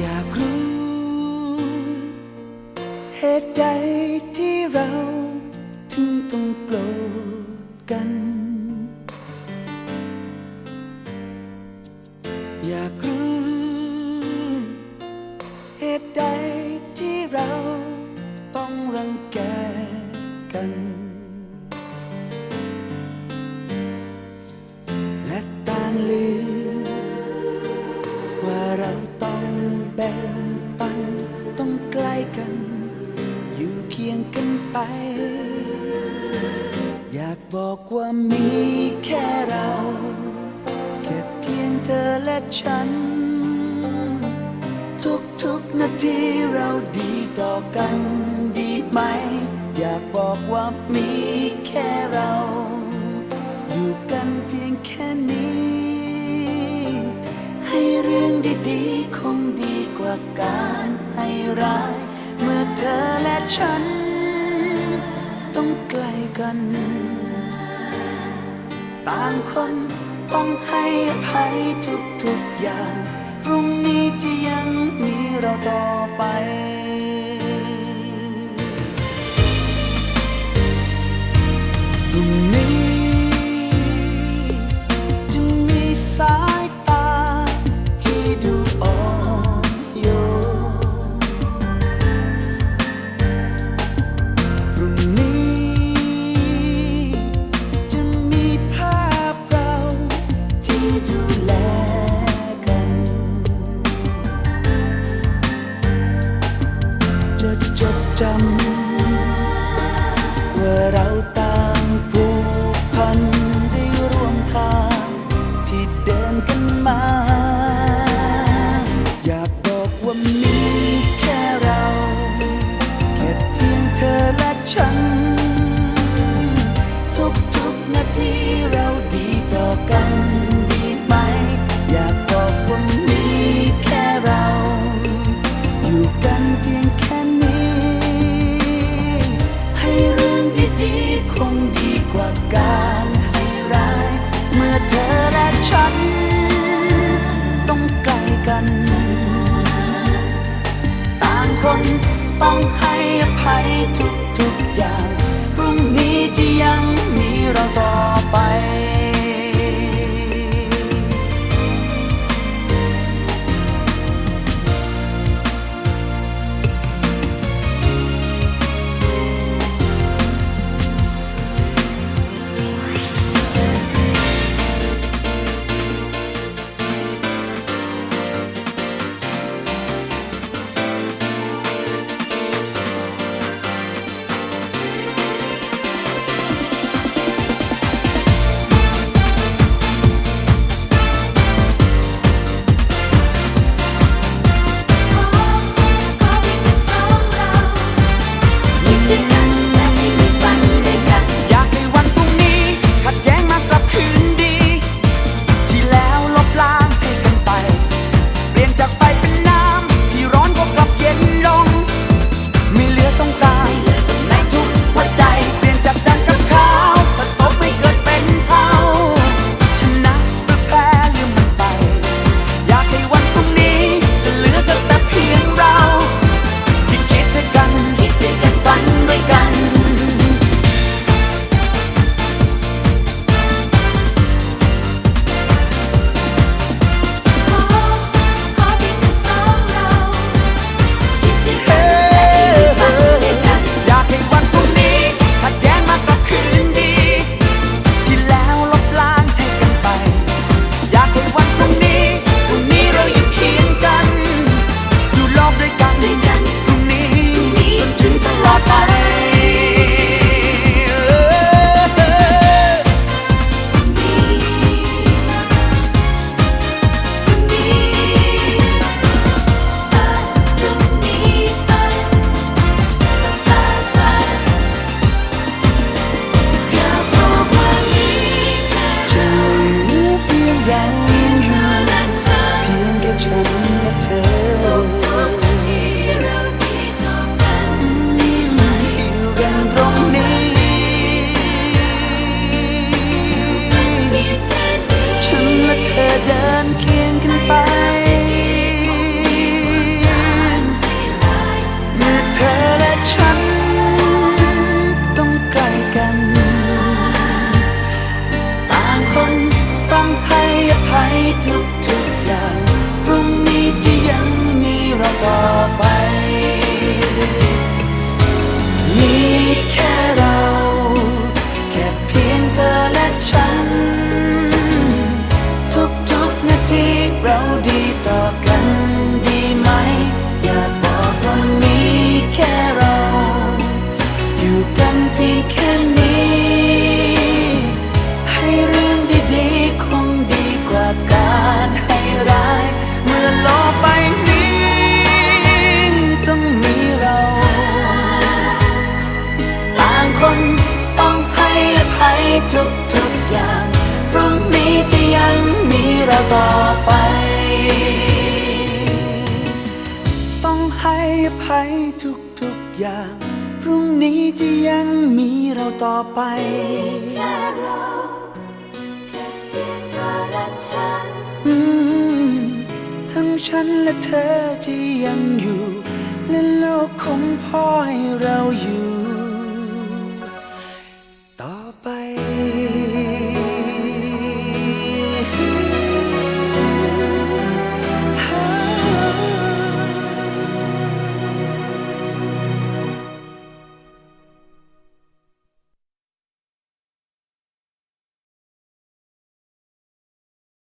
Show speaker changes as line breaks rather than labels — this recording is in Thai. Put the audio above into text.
อยากรู้ เหตุใดที่เราถึงต้องโกรธกัน อยากรู้ เหตุใดที่เราต้องรังแกกันและต่างลืมว่าเราต้อง แบ่งปันต้องใกล้กัน อยู่เคียงกันไป อยากบอกว่ามีแค่เรา แค่เพียงเธอและฉัน ทุกๆนาทีเราดีต่อกันดีไหม อยากบอกว่ามีแค่เรา อยู่กันเพียงแค่นี้ ให้เรื่องดีๆ งดีกว่าการให้ร้าย เมื่อเธอและฉัน ต้องใกล้กัน ต่างคนต้องให้อภัยทุกๆอย่าง พรุ่งนี้จะยังมีเราต่อไป น to ต้องให้อภัยทุกทุกอย่าง พรุ่งนี้จะยังมีเราต่อไป ต้องให้อภัยทุกทุกอย่าง พรุ่งนี้จะยังมีเราต่อไป
แค่เราแค่เพียงเธอและฉัน
ทั้งฉันและเธอจะยังอยู่และโลกคงพ่อให้เราอยู่